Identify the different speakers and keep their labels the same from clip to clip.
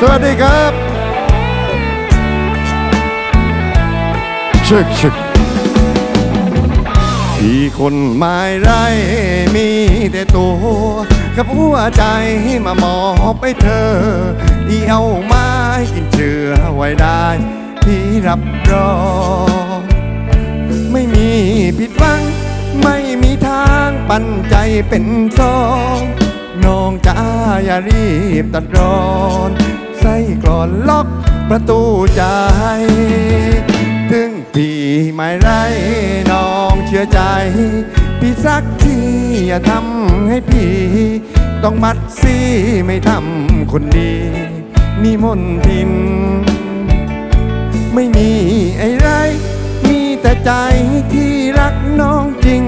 Speaker 1: สวัสดีครับชึกชึกพี่คนหมายไรมีแต่ตัวกับหัวใจมามอบไปเธอที่เอาไม้กินเชื่อไว้ได้ พี่รับรองไม่มีผิดหวัง ไม่มีทางปันใจเป็นสองน้องจ้าอย่ารีบตัดรอน กรอนล็อกประตูใจ ถึงพี่ไม่ไรน้องเชื่อใจ พี่สักทีอย่าทำให้พี่ ต้องมัดซี่ไม่ทำคนดี มีมนต์ทิน ไม่มีไอ้ไร มีแต่ใจที่รักน้องจริง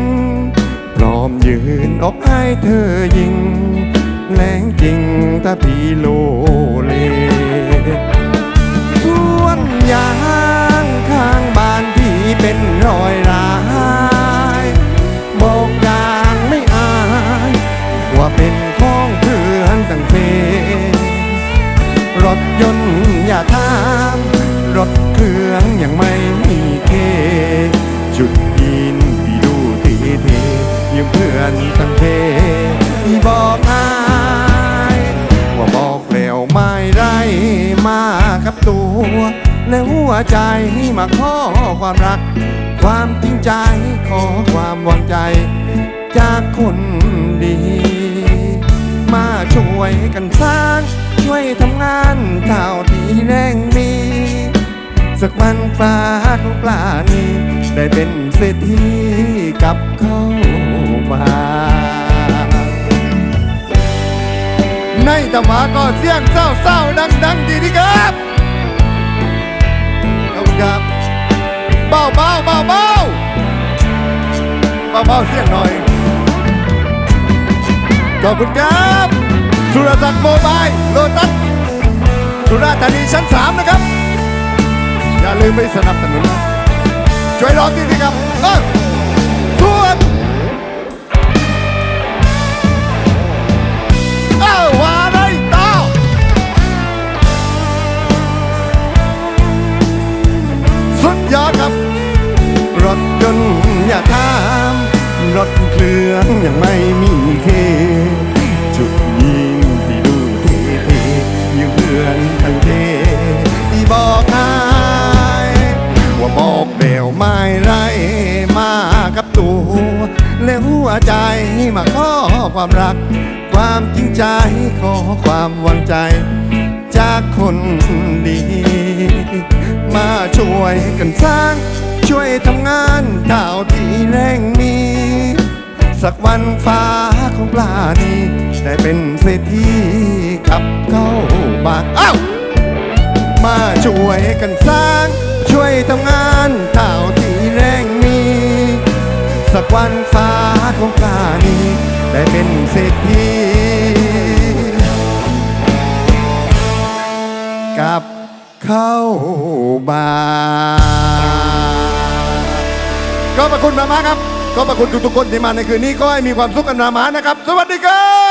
Speaker 1: พร้อมยืนอกให้เธอยิงแรงจริงถ้าพี่โล ยังไม่มีเค จุดยินที่ดูทีเทยังเพื่อนตั้งเพที่บอกอายว่าบอกแล้วไม่ไรมากับตัว และหัวใจมาขอความรัก ความจริงใจขอความหวังใจ จากคนดี มาช่วยกันสร้าง ช่วยทำงานเท่าที่แรงม สักวันฟ้าของปลานี้ ได้เป็นเศรษฐีกับเขามาในตะหมาก็เสียงเศร้าเศร้าดังดังดีดีครับขอบคุณครับเบาเบาเบาเบาเบาเบาเสียงหน่อย ขอบคุณครับสุรศักดิ์โมบายโลตัสสุราธานีชั้น3นะครับ ลืมไปสนับสนุน ช่วยร้องดีดีครับเออทวนเอ้าวาไรต่อสุดยอดครับ รถยนต์อย่าถามรถเครื่องยังไม่มีเคจุดยิงที่ดูเท่ๆอยู่เพื่อนทั้งเทที่บอกอา ตัวและหัวใจมาขอความรัก ความจริงใจขอความหวังใจ จากคนดี มาช่วยกันสร้าง ช่วยทำงานเท่าที่แรงมี สักวันฟ้าของปลานี้ได้เป็นเศรษฐีกับเข้าบานอ้าวมาช่วยกันสร้าง ช่วยทำงานเท สักวันฟ้าของปลานี้ได้เป็นเศรษฐีกับเข้าบานขอบพระคุณมากๆครับขอบพระคุณทุกๆคนที่มาในคืนนี้ก็ให้มีความสุขกันมาๆนะครับ สวัสดีครับ